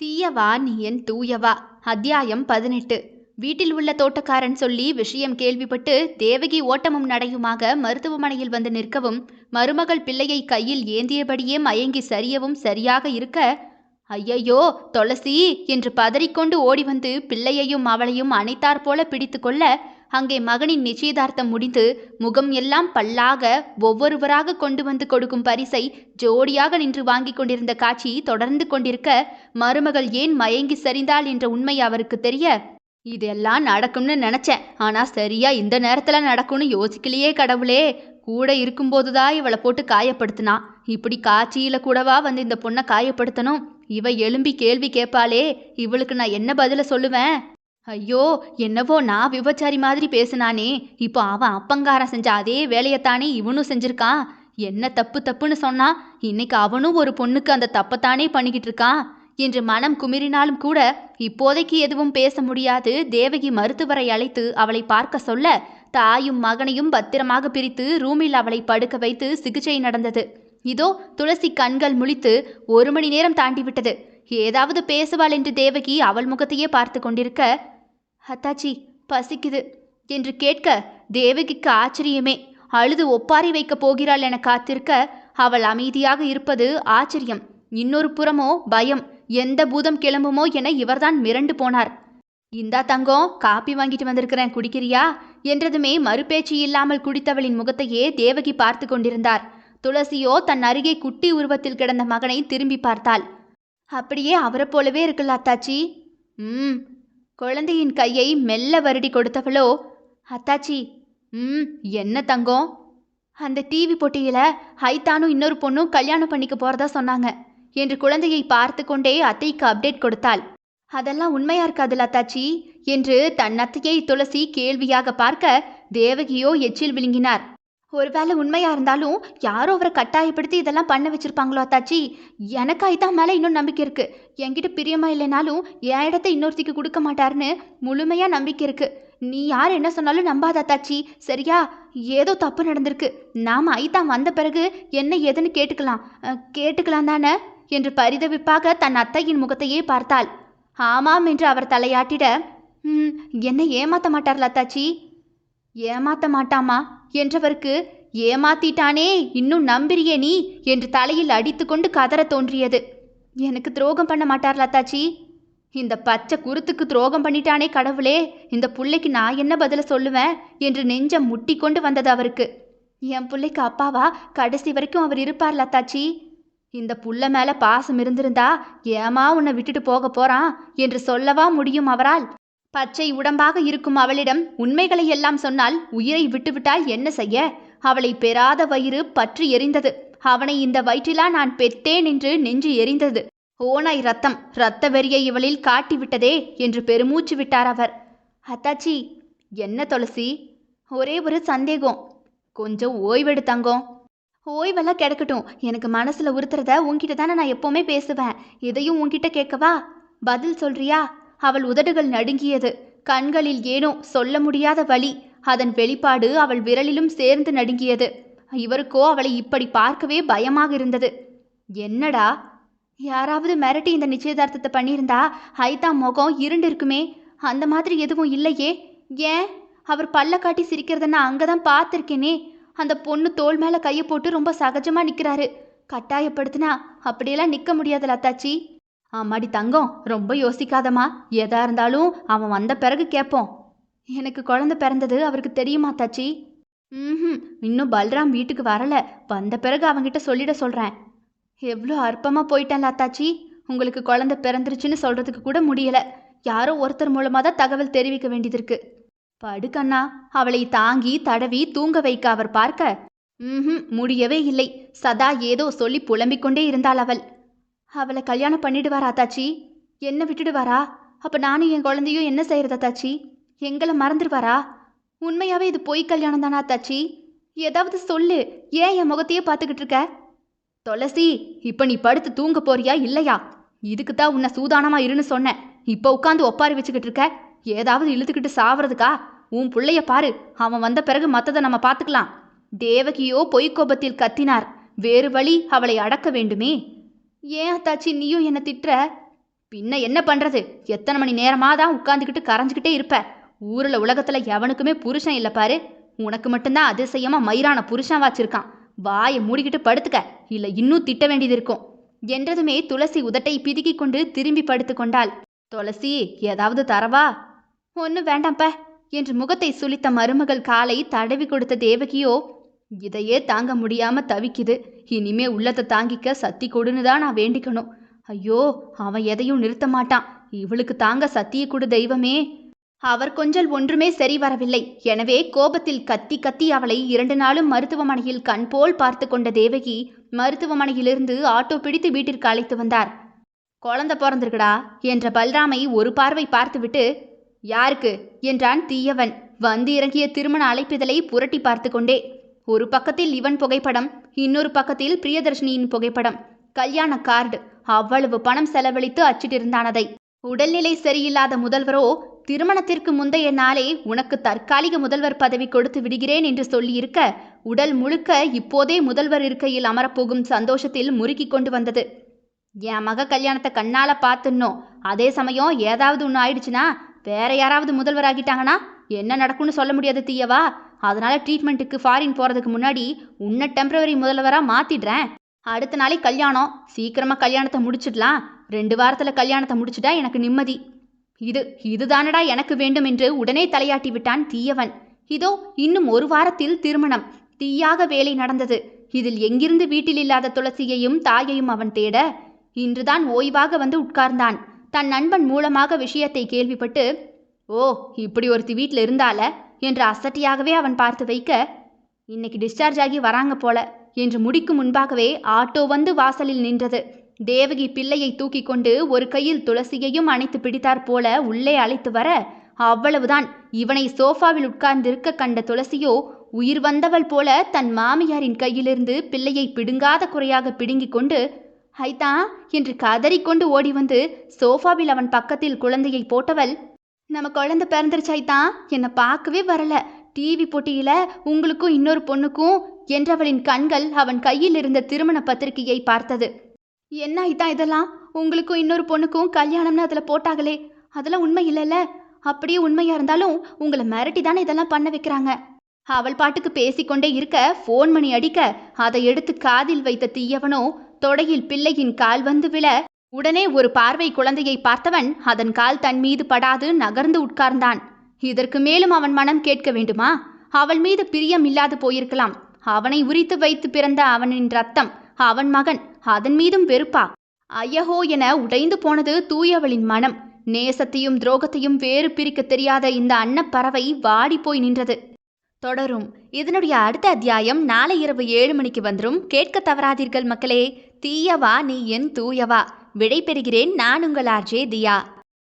தீயவா நீ என் தூயவா? அத்தியாயம் பதினெட்டு. வீட்டில் உள்ள தோட்டக்காரன் சொல்லி விஷயம் கேள்விப்பட்டு தேவகி ஓட்டமும் நடையுமாக மருத்துவமனையில் வந்து நிற்கவும் மருமகள் பிள்ளையை கையில் ஏந்தியபடியே மயங்கி சரியவும் சரியாக இருக்க ஐயையோ துளசி! என்று பதறிக்கொண்டு ஓடி வந்து பிள்ளையையும் அவளையும் அணைத்தாற் போல பிடித்து கொள்ள அங்கே மகனின் நிச்சயதார்த்தம் முடிந்து முகம் எல்லாம் பல்லாக ஒவ்வொருவராக கொண்டு வந்து கொடுக்கும் பரிசை ஜோடியாக நின்று வாங்கிக் கொண்டிருந்த காட்சி தொடர்ந்து கொண்டிருக்க மருமகள் ஏன் மயங்கி சரிந்தாள் என்ற உண்மை அவருக்கு தெரிய இதெல்லாம் நடக்கும்னு நினைச்சேன். ஆனா சரியா இந்த நேரத்துல நடக்கும்னு யோசிக்கலையே கடவுளே. கூட இருக்கும்போதுதான் இவளை போட்டு காயப்படுத்தினா. இப்படி காட்சியில கூடவா வந்து இந்த பொண்ணை காயப்படுத்தணும்? இவ எழும்பி கேள்வி கேட்பாளே. இவளுக்கு நான் என்ன பதில சொல்லுவேன்? ஐயோ என்னவோ நான் விபச்சாரி மாதிரி பேசினானே. இப்போ அவன் அப்பங்காரம் செஞ்ச அதே வேலையைத்தானே இவனும் செஞ்சிருக்கான் என்ன தப்பு தப்புன்னு சொன்னா இன்னைக்கு அவனும் ஒரு பொண்ணுக்கு அந்த தப்பத்தானே பண்ணிக்கிட்டு இருக்கான் என்று மனம் குமிறினாலும் கூட இப்போதைக்கு எதுவும் பேச முடியாது. தேவகி மருத்துவரை அழைத்து அவளை பார்க்க சொல்ல தாயும் மகனையும் பத்திரமாக பிரித்து ரூமில் அவளை படுக்க வைத்து சிகிச்சை நடந்தது. இதோ துளசி கண்கள் முழித்து ஒரு மணி நேரம் தாண்டிவிட்டது. ஏதாவது பேசுவாள் என்று தேவகி அவள் முகத்தையே பார்த்து கொண்டிருக்க அத்தாச்சி பசிக்குது. என்று கேட்க தேவகிக்கு ஆச்சரியமே. அழுது ஒப்பாரி வைக்கப் போகிறாள் என காத்திருக்க அவள் அமைதியாக இருப்பது ஆச்சரியம். இன்னொரு புறமோ பயம். எந்த பூதம் கிளம்புமோ என இவர்தான் மிரண்டு போனார். இந்தா தங்கம் காப்பி வாங்கிட்டு வந்திருக்கிறேன். குடிக்கிறியா? என்றதுமே மறுபேச்சு இல்லாமல் குடித்தவளின் முகத்தையே தேவகி பார்த்து கொண்டிருந்தார். துளசியோ தன் அருகே குட்டி உருவத்தில் கிடந்த மகனை திரும்பி பார்த்தாள். அப்படியே அவரை போலவே இருக்குல்ல அத்தாச்சி. ம். குழந்தையின் கையை மெல்ல வருடி கொடுத்தவளோ அத்தாச்சி ம் என்ன தங்கம்? அந்த டிவி போட்டியில ஹைத்தானும் இன்னொரு பொண்ணும் கல்யாணம் பண்ணிக்க போறதா சொன்னாங்க என்று குழந்தையை பார்த்து கொண்டே அத்தைக்கு அப்டேட் கொடுத்தாள். அதெல்லாம் உண்மையா இருக்காதுல அத்தாச்சி என்று தன் அத்தையை துளசி கேள்வியாக பார்க்க தேவகியோ எச்சில் விழுங்கினார். ஒருவேளை உண்மையா இருந்தாலும் யாரோ அவரை கட்டாயப்படுத்தி இதெல்லாம் பண்ண வச்சிருப்பாங்களோ அத்தாச்சி? எனக்கு ஐதான் மேலே இன்னும் நம்பிக்கை இருக்கு. என்கிட்ட பிரியமா இல்லைனாலும் என் இடத்த இன்னொருத்திக்கு கொடுக்க மாட்டாருன்னு முழுமையா நம்பிக்கை இருக்கு. நீ யார் என்ன சொன்னாலும் நம்பாத அத்தாச்சி. சரியா? ஏதோ தப்பு நடந்திருக்கு. நாம ஐதா வந்த பிறகு என்ன ஏதுன்னு கேட்டுக்கலாம். கேட்டுக்கலாம் தானே? என்று பரிதவிப்பாக தன் அத்தையின் முகத்தையே பார்த்தாள். ஆமாம் என்று அவர் தலையாட்டிட "ம், என்னை ஏமாத்த மாட்டார்ல அத்தாச்சி. ஏமாத்த மாட்டாமா? என்றவருக்கு ஏமாத்திட்டானே இன்னும் நம்புறியே நீ? என்று தலையில் அடித்துக்கொண்டு கதற தோன்றியது. எனக்கு துரோகம் பண்ண மாட்டார் லத்தாச்சி இந்த பச்சை குருத்துக்கு துரோகம் பண்ணிட்டானே கடவுளே. இந்த புள்ளைக்கு நான் என்ன பதில சொல்லுவேன்? என்று நெஞ்சம் முட்டி கொண்டு வந்தது அவருக்கு. என் பிள்ளைக்கு அப்பாவா? கடைசி வரைக்கும் அவர் இருப்பார் லத்தாச்சி இந்த புள்ள மேல பாசம் இருந்திருந்தா ஏமா உன்னை விட்டுட்டு போக போறான்? என்று சொல்லவா முடியும் அவரால்? பச்சை உடம்பாக இருக்கும் அவளிடம் உண்மைகளை எல்லாம் சொன்னால் உயிரை விட்டுவிட்டால் என்ன செய்ய? அவளை பெறாத வயிறு பற்றி எரிந்தது. அவனை இந்த வயிற்றிலா நான் பெற்றேன் என்று நெஞ்சு எரிந்தது. ஓனாய் ரத்தம் இரத்த வெறியை இவளில் காட்டிவிட்டதே என்று பெருமூச்சு விட்டார் அவர். அத்தாச்சி என்ன துளசி? ஒரே ஒரு சந்தேகம். கொஞ்சம் ஓய்வெடு தங்கம் ஓய்வெல்லாம் கிடக்கட்டும். எனக்கு மனசுல உறுத்துறத உன்கிட்ட தானே நான் எப்பவுமே பேசுவேன். இதையும் உன்கிட்ட கேட்கவா? பதில் சொல்றியா? அவள் உதடுகள் நடுங்கியது. கண்களில் ஏனோ சொல்ல முடியாத வழி அதன் வெளிப்பாடு அவள் விரலிலும் சேர்ந்து நடுங்கியது. இவருக்கோ அவளை இப்படி பார்க்கவே பயமாக இருந்தது. என்னடா? யாராவது மிரட்டி இந்த நிச்சயதார்த்தத்தை பண்ணியிருந்தா? ஹைதா முகம் இருண்டு இருக்குமே அந்த மாதிரி எதுவும் இல்லையே. ஏன்? அவர் பல்ல காட்டி சிரிக்கிறத நான் அங்கே தான் பார்த்துருக்கேனே. அந்த பொண்ணு தோள் மேலே கையை போட்டு ரொம்ப சகஜமாக நிற்கிறாரு கட்டாயப்படுத்தினா அப்படியெல்லாம் நிற்க முடியாது லத்தாச்சி ஆமாடி தங்கம் ரொம்ப யோசிக்காதம்மா. எதா இருந்தாலும் அவன் வந்த பிறகு கேட்போம். எனக்கு குழந்தை பிறந்தது அவருக்கு தெரியுமா தாச்சி? ம் இன்னும் பல்ராம் வீட்டுக்கு வரல. வந்த பிறகு அவங்கிட்ட சொல்லிட சொல்கிறேன் எவ்வளோ அற்பமாக போயிட்டேன் அத்தாச்சி உங்களுக்கு குழந்தை பிறந்துருச்சுன்னு சொல்கிறதுக்கு கூட முடியல. யாரோ ஒருத்தர் மூலமாக தான் தகவல் தெரிவிக்க வேண்டியது இருக்கு. படுக்கண்ணா அவளை தாங்கி தடவி தூங்க வைக்க அவர் பார்க்க. ம் முடியவே இல்லை. சதா ஏதோ சொல்லி புலம்பிக் கொண்டே இருந்தாள் அவள். அவளை கல்யாணம் பண்ணிடுவாரா தாச்சி? என்ன விட்டுடுவாரா? அப்போ நானும் என் குழந்தையும் என்ன செய்கிறதா தாச்சி? எங்களை மறந்துடுவாரா? உண்மையாகவே இது பொய் கல்யாணம் தானா தாச்சி? ஏதாவது சொல்லு ஏன் என் முகத்தையே பார்த்துக்கிட்டு இருக்க? துளசி இப்போ நீ படுத்து தூங்க போறியா இல்லையா? இதுக்கு தான் உன்னை சூதானமா இருன்னு சொன்னேன். இப்போ உட்காந்து ஒப்பாரி வச்சுக்கிட்டு இருக்க? ஏதாவது இழுத்துக்கிட்டு சாவறதுக்கா? உன் பிள்ளைய பாரு அவன் வந்த பிறகு மற்றதை நம்ம பார்த்துக்கலாம். தேவகியோ பொய்க்கோபத்தில் கத்தினார். வேறு வழி அவளை அடக்க வேண்டுமே. ஏன் அத்தாச்சி நீயும் என்னை திட்டுற? பின்ன என்ன பண்றது? எத்தனை மணி நேரமா தான் உட்காந்துக்கிட்டு கரைஞ்சுக்கிட்டே இருப்ப. ஊர்ல உலகத்துல எவனுக்குமே புருஷன் இல்ல பாரு. உனக்கு மட்டும்தான் அதிசயமா மயிரான புருஷன் வாச்சிருக்கான். வாயை மூடிக்கிட்டு படுத்துக்க. இல்ல இன்னும் திட்ட வேண்டியது இருக்கும். என்றதுமே துளசி உதட்டை பிதுக்கி கொண்டு திரும்பி படுத்து கொண்டாள். துளசி ஏதாவது தரவா? ஒன்றும் வேண்டாம்ப்ப என்று முகத்தை சுளித்த மருமகள் காலை தடவி கொடுத்த தேவகியோ இதையே தாங்க முடியாம தவிக்குது. இனிமே உள்ளத்தை தாங்கிக்க சத்தி கொடுன்னு தான் நான் வேண்டிக்கணும். ஐயோ அவன் எதையும் நிறுத்த மாட்டான். இவளுக்கு தாங்க சத்திய கொடு தெய்வமே. அவர் கொஞ்சல் ஒன்றுமே சரி வரவில்லை. எனவே கோபத்தில் கத்தி கத்தி அவளை இரண்டு நாளும் மருத்துவமனையில் கண் போல் பார்த்து கொண்ட தேவகி மருத்துவமனையிலிருந்து ஆட்டோ பிடித்து வீட்டிற்கு அழைத்து வந்தார். குழந்தை பிறந்திருக்கடா என்ற பல்ராமை ஒரு பார்வை பார்த்துவிட்டு யாருக்கு? என்றான் தீயவன். வந்து இறங்கிய திருமண அழைப்பிதழை புரட்டி பார்த்து கொண்டே ஒரு பக்கத்தில் இவன் புகைப்படம் இன்னொரு பக்கத்தில் பிரியதர்ஷினியின் புகைப்படம். கல்யாண கார்டு அவ்வளவு பணம் செலவழித்து அச்சிட்டிருந்தானதை. உடல்நிலை சரியில்லாத முதல்வரோ திருமணத்திற்கு முந்தைய நாளே உனக்கு தற்காலிக முதல்வர் பதவி கொடுத்து விடுகிறேன் என்று சொல்லியிருக்க உடல் முழுக்க இப்போதே முதல்வர் இருக்கையில் அமரப்போகும் சந்தோஷத்தில் முறுக்கி கொண்டு வந்தது. என் மக கல்யாணத்தை கண்ணால பார்த்துன்னோம் அதே சமயம் ஏதாவது ஒன்று ஆயிடுச்சுன்னா வேற யாராவது முதல்வர் ஆகிட்டாங்கன்னா என்ன நடக்கும்னு சொல்ல முடியாது தீயவா? அதனால் ட்ரீட்மெண்ட்டுக்கு ஃபாரின் போகிறதுக்கு முன்னாடி உன்னை டெம்பரவரி முதல்வராக மாற்றிடுறேன் அடுத்த நாளே கல்யாணம். சீக்கிரமாக கல்யாணத்தை முடிச்சிடலாம். ரெண்டு வாரத்தில் கல்யாணத்தை முடிச்சிட்டா எனக்கு நிம்மதி. இது இதுதானடா எனக்கு வேண்டும் என்று உடனே தலையாட்டி விட்டான் தீயவன். இதோ இன்னும் ஒரு வாரத்தில் திருமணம். தீயாக வேலை நடந்தது. இதில் எங்கிருந்து வீட்டில் இல்லாத துளசியையும் தாயையும் அவன் தேட? இன்றுதான் ஓய்வாக வந்து உட்கார்ந்தான். தன் நண்பன் மூலமாக விஷயத்தை கேள்விப்பட்டு ஓ இப்படி ஒருத்தி வீட்டில் இருந்தால என்று அசட்டியாகவே அவன் பார்த்து வைக்க இன்னைக்கு டிஸ்சார்ஜ் ஆகி வராங்க போல. என்று முடிக்கும் முன்பாகவே ஆட்டோ வந்து வாசலில் நின்றது. தேவகி பிள்ளையை தூக்கி கொண்டு ஒரு கையில் துளசியையும் அணைத்து பிடித்தார் போல உள்ளே அழைத்து வர அவ்வளவுதான். இவனை சோஃபாவில் உட்கார்ந்திருக்க கண்ட துளசியோ உயிர் வந்தவள் போல தன் மாமியாரின் கையிலிருந்து பிள்ளையை பிடுங்காத குறையாக பிடுங்கிக் கொண்டு ஹைதா என்று கதறிக்கொண்டு ஓடி வந்து சோஃபாவில் அவன் பக்கத்தில் குழந்தையை போட்டவள் நம்ம குழந்தை பிறந்துருச்சாய்த்தான் என்னை பார்க்கவே வரல. டிவி போட்டியில உங்களுக்கும் இன்னொரு பொண்ணுக்கும் என்றவளின் கண்கள் அவன் கையில் இருந்த திருமண பத்திரிகையை பார்த்தது. என்ன ஹைதா இதெல்லாம்? உங்களுக்கும் இன்னொரு பொண்ணுக்கும் கல்யாணம்னு அதில் போட்டாங்களே. அதெல்லாம் உண்மை இல்லைல்ல. அப்படியே உண்மையா இருந்தாலும் உங்களை மிரட்டி தானே இதெல்லாம் பண்ண வைக்கிறாங்க. அவள் பாட்டுக்கு பேசிக்கொண்டே இருக்க ஃபோன் மணி அடிக்க அதை எடுத்து காதில் வைத்த தீயவனோ தொடையில் பிள்ளையின் கால் வந்து விழ உடனே ஒரு பார்வை குழந்தையை பார்த்தவன் அதன் கால் தன் மீது படாது நகர்ந்து உட்கார்ந்தான். இதற்கு மேலும் அவன் மனம் கேட்க வேண்டுமா? அவள் மீது பிரியம் இல்லாது போயிருக்கலாம். அவனை உரித்து வைத்து பிறந்த அவனின் ரத்தம் அவன் மகன் அதன் மீதும் வெறுப்பா? ஐயஹோ என உடைந்து போனது தூயவளின் மனம். நேசத்தையும் துரோகத்தையும் வேறு பிரிக்க தெரியாத இந்த அன்னப்பறவை வாடி போய் நின்றது. தொடரும். இதனுடைய அடுத்த அத்தியாயம் நாளை இரவு ஏழு மணிக்கு வந்துரும். கேட்க தவறாதீர்கள் மக்களே. தீயவா நீ என் தூயவா? விடைபெறுகிறேன். நான் உங்கள் ஆர்ஜே தியா.